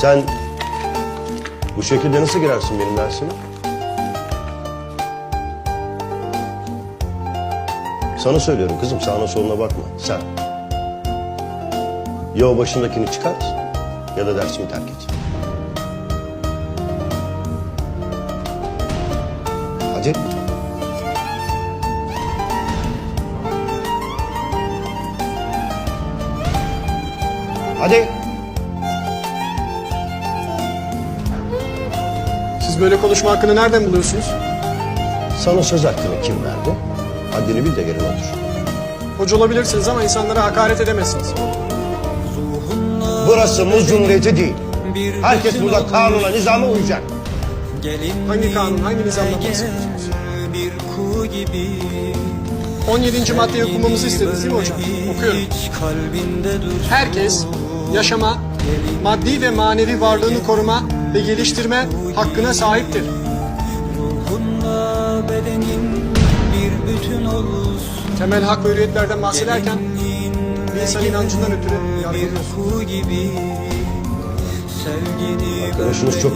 Sen bu şekilde nasıl girersin benim dersime? Sana söylüyorum kızım sağına soluna bakma sen. Ya o başındakini çıkart ya da dersimi terk et. Hadi. Hadi. Siz böyle konuşma hakkını nereden buluyorsunuz? Sana söz hakkını kim verdi? Haddini bil de gelin otur. Hoca olabilirsiniz ama insanlara hakaret edemezsiniz. Burası muz cumhuriyeti değil. Herkes burada kanuna, nizama uyacak. Hangi kanun, hangi nizamdan bahsediyorsunuz? Bir kuğu gibi 17. maddeyi okumamızı istediniz değil mi hocam? Okuyorum. Herkes yaşama, maddi ve manevi varlığını koruma ve geliştirme hakkına sahiptir. Ruhunla bedenin bir bütün olsun. Temel hak ve hürriyetlerden bahsederken bir insan inancından ötürü sevgini Arkadaşınız çok.